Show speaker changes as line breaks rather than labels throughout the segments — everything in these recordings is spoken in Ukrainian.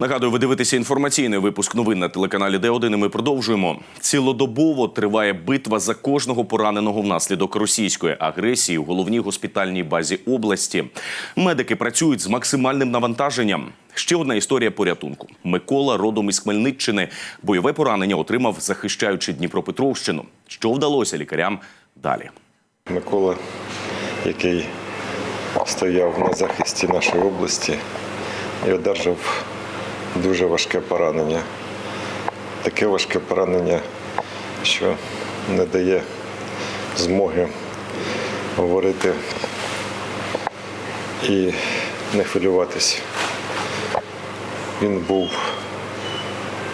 Нагадую, ви дивитеся інформаційний випуск новин на телеканалі Д1. і Ми продовжуємо. Цілодобово триває битва за кожного пораненого внаслідок російської агресії у головній госпітальній базі області. Медики працюють з максимальним навантаженням. Ще одна історія порятунку. Микола, родом із Хмельниччини, бойове поранення отримав, захищаючи Дніпропетровщину. Що вдалося лікарям далі?
Микола, який стояв на захисті нашої області і одержав дуже важке поранення. Таке важке поранення, що не дає змоги говорити і не хвилюватися. Він був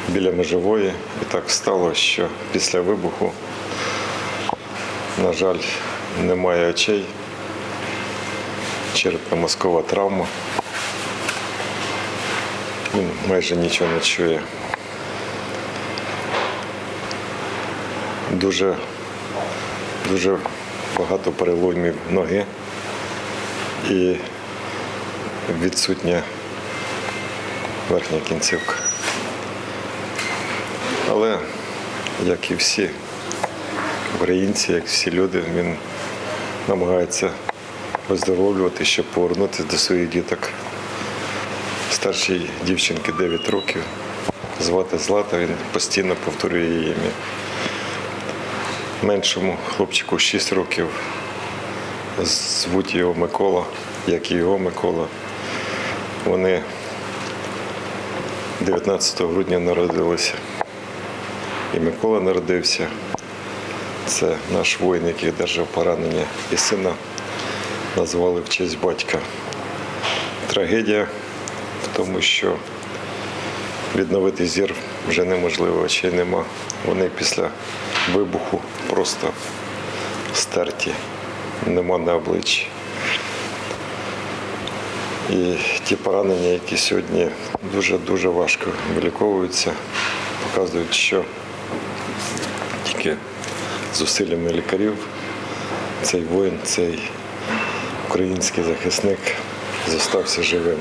біля межової, і так стало, що після вибуху на жаль, немає очей, черепно-мозкова травма. Він майже нічого не чує. Дуже, дуже багато переломів ноги і відсутня верхня кінцівка. Але, як і всі українці, як всі люди, він намагається виздоровлювати, щоб повернутися до своїх діток. Старшій дівчинки 9 років, звати Злата, він постійно повторює її ім'я. Меншому хлопчику 6 років, звуть його Микола, як і його Микола. Вони 19 грудня народилися. І Микола народився. Це наш воїн, який одержав поранення, і сина назвали в честь батька. Трагедія в тому, що відновити зір вже неможливо, очей нема. Вони після вибуху просто стерті, нема на обличчі. І ті поранення, які сьогодні дуже-дуже важко виліковуються, показують, що тільки зусиллями лікарів цей воїн, цей український захисник зостався живим.